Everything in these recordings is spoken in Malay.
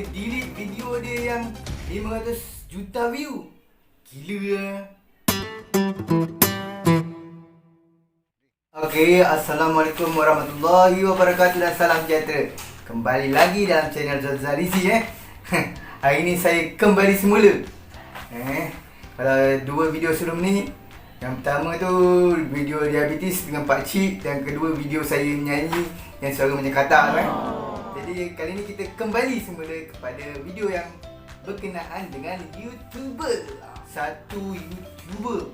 Dia delete video dia yang 500 juta view. Gila lah. Okey, Assalamualaikum warahmatullahi wabarakatuh dan salam sejahtera. Kembali lagi dalam channel Zazalizi eh. Hari ini saya kembali semula. Eh, kalau dua video sebelum ni yang pertama tu video diabetes dengan Pak Cik dan kedua video saya nyanyi yang suara macam katak tu eh. Jadi kali ni kita kembali semula kepada video yang berkenaan dengan YouTuber. Satu YouTuber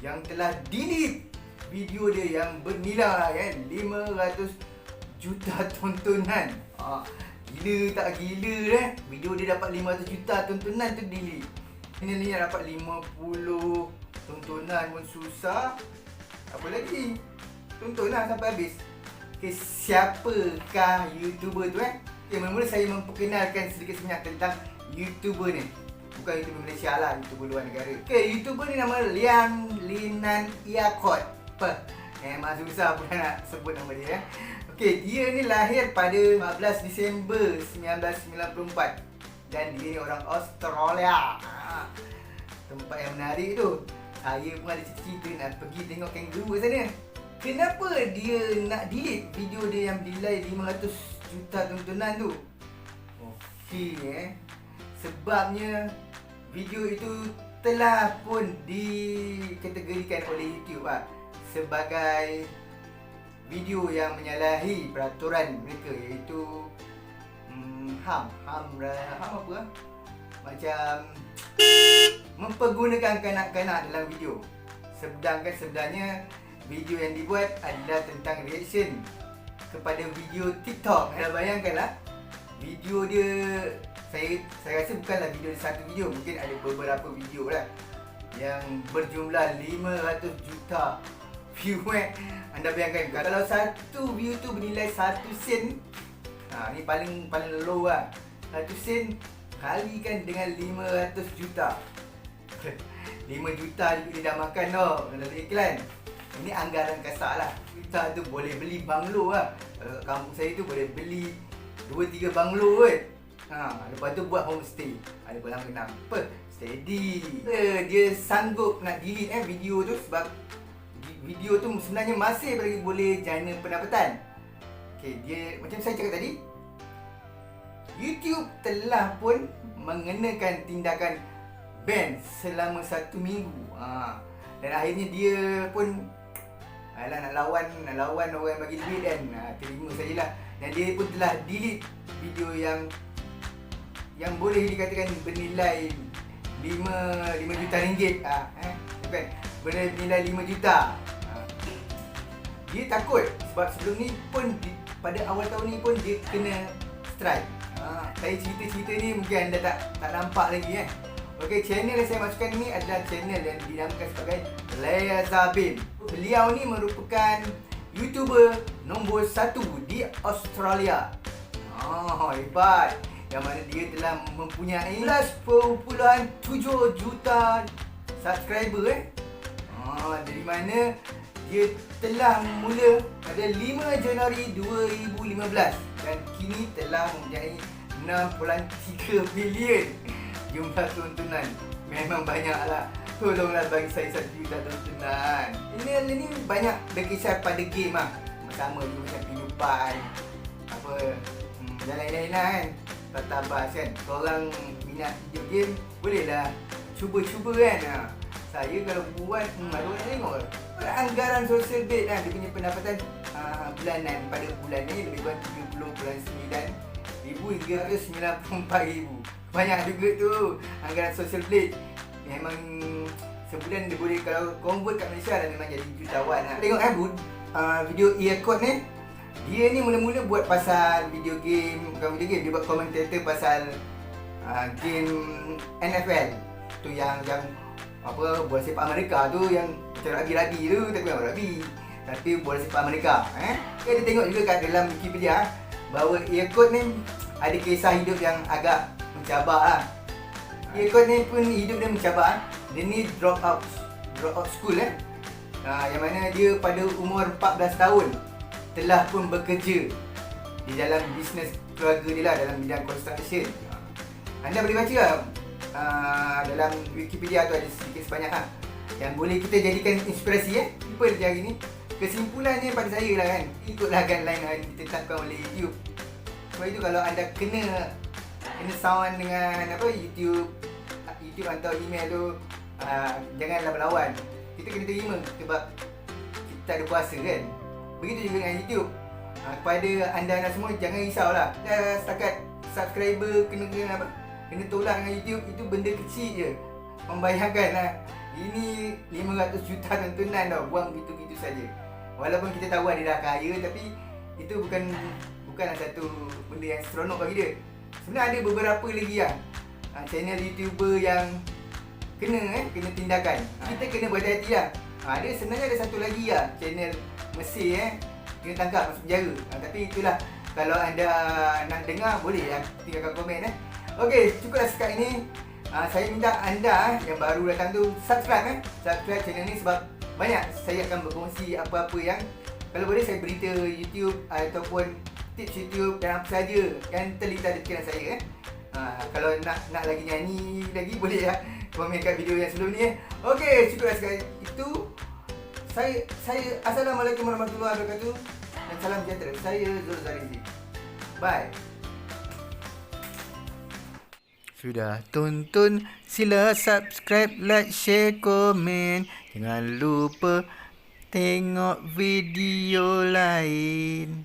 yang telah delete video dia yang bernilai kan 500 juta tontonan. Ah, gila tak gila eh. Video dia dapat 500 juta tontonan tu delete. Ini ni dapat 50 tontonan pun susah. Apa lagi? Tontonlah sampai habis. Okay, siapakah YouTuber tu eh? Okay, mula-mula saya memperkenalkan sedikit sebanyak tentang YouTuber ni. Bukan YouTuber Malaysia lah, YouTuber luar negara. Okay, YouTuber ni nama Lian Linan Iakot. Apa? Eh, memang susah pula nak sebut nama dia eh. Okay, dia ni lahir pada 14 Disember 1994. Dan dia ni orang Australia. Ha. Tempat yang menarik tu. Saya pun ada cita-cita nak pergi tengok kangaroo sana. Kenapa dia nak delete video dia yang bernilai 500 juta tontonan tu? Okey eh. Sebabnya video itu telah pun dikategorikan oleh YouTube ah sebagai video yang menyalahi peraturan mereka iaitu hmm, HAM HAM ra- HAM apa ah? Macam mempergunakan kanak-kanak dalam video. Sedangkan sebenarnya video yang dibuat adalah tentang reaction kepada video TikTok. Anda bayangkanlah video dia saya saya rasa bukanlah video satu video, mungkin ada beberapa video lah yang berjumlah 500 juta view eh. Anda bayangkan kalau satu view tu bernilai 1 sen. Ha ni paling paling low lah. 1 sen kalikan dengan 500 juta. 5 juta juga dia dah makan tau dalam iklan. Ini anggaran kasar lah. Juta tu boleh beli banglo lah. Kalau kat kampung saya tu boleh beli 2-3 banglo kot. Ha, lepas tu buat homestay. Ada kolam renang. Apa? Steady. Eh, dia sanggup nak delete eh video tu sebab video tu sebenarnya masih lagi boleh jana pendapatan. Okay, dia macam saya cakap tadi, YouTube telah pun mengenakan tindakan ban selama satu minggu. Ha. Dan akhirnya dia pun Alah nak lawan nak lawan orang yang bagi duit kan. Ha, terima sajalah. Dan dia pun telah delete video yang yang boleh dikatakan bernilai 5 5 juta ringgit. Ha, eh, bukan bernilai 5 juta. Ha. Dia takut sebab sebelum ni pun pada awal tahun ni pun dia kena strike. Ha, saya cerita-cerita ni mungkin anda tak tak nampak lagi eh. Okey, channel yang saya masukkan ni adalah channel yang dinamakan sebagai Lea Zabin. Beliau ni merupakan YouTuber nombor satu di Australia. Ah, hebat. Yang mana dia telah mempunyai 11.7 juta subscriber eh. Ah, dari mana dia telah mula pada 5 Januari 2015 dan kini telah mempunyai 6.3 bilion jumlah tontonan. Memang banyaklah. Tolonglah bagi saya satu juta tontonan. Ini ini banyak berkisar pada game ah. Sama juga macam PewDiePie. Apa hmm, dan lain-lain lah kan. Tatabas kan. Korang minat video game bolehlah cuba-cuba kan. Ha. Saya kalau buat hmm, malu nak tengok. Anggaran social bed kan dia punya pendapatan uh, bulanan pada bulan ni lebih kurang 30.9 ribu hingga 94 ribu. Banyak juga tu anggaran social blade. Memang sebulan dia boleh kalau convert kat Malaysia dah memang jadi jutawan lah. Tengok eh bud, uh, video Earcode ni. Dia ni mula-mula buat pasal video game, bukan video game, dia buat komentator pasal uh, game NFL. Tu yang yang apa bola sepak Amerika tu yang macam rugby-rugby tu tapi bukan rugby. Tapi bola sepak Amerika eh. Dia tengok juga kat dalam Wikipedia bahawa Earcode ni ada kisah hidup yang agak mencabar lah. Earcode ni pun hidup dia mencabar. Dia ni drop out drop out school eh. Ha, yang mana dia pada umur 14 tahun telah pun bekerja di dalam bisnes keluarga dia lah dalam bidang construction. Anda boleh baca lah uh, dalam Wikipedia tu ada sedikit sebanyak lah yang boleh kita jadikan inspirasi eh. Apa dia hari ni? Kesimpulannya pada saya lah kan, ikutlah guideline yang ditetapkan oleh YouTube. Sebab itu kalau anda kena kena sound dengan apa YouTube YouTube atau email tu uh, janganlah berlawan. Kita kena terima sebab kita ada puasa kan. Begitu juga dengan YouTube. Uh, kepada anda-anda semua jangan risaulah. Dah setakat subscriber kena kena apa? Kena tolak dengan YouTube itu benda kecil je. Membayangkan lah. Ini 500 juta tontonan tau. Buang gitu-gitu saja. Walaupun kita tahu dia dah kaya tapi itu bukan bukanlah satu benda yang seronok bagi dia. Sebenarnya ada beberapa lagi lah uh, channel YouTuber yang kena eh kena tindakan. Uh, kita kena berhati-hati lah. Uh, ada sebenarnya ada satu lagi lah channel Mesir eh kena tangkap masuk penjara. Uh, tapi itulah kalau anda nak dengar boleh lah tinggalkan komen eh. Okey, cukuplah sekat ini. Uh, saya minta anda eh, yang baru datang tu subscribe eh. Subscribe channel ni sebab banyak saya akan berkongsi apa-apa yang kalau boleh saya berita YouTube ataupun tips YouTube dan apa saja yang terlintas di fikiran saya eh. Ha, kalau nak nak lagi nyanyi lagi boleh ya. Komen kat video yang sebelum ni eh. Okey, cukuplah sekali itu. Saya saya Assalamualaikum warahmatullahi wabarakatuh dan salam sejahtera. Saya Zul Zarizi. Bye. Sudah tonton sila subscribe, like, share, komen. Jangan lupa tengok video lain.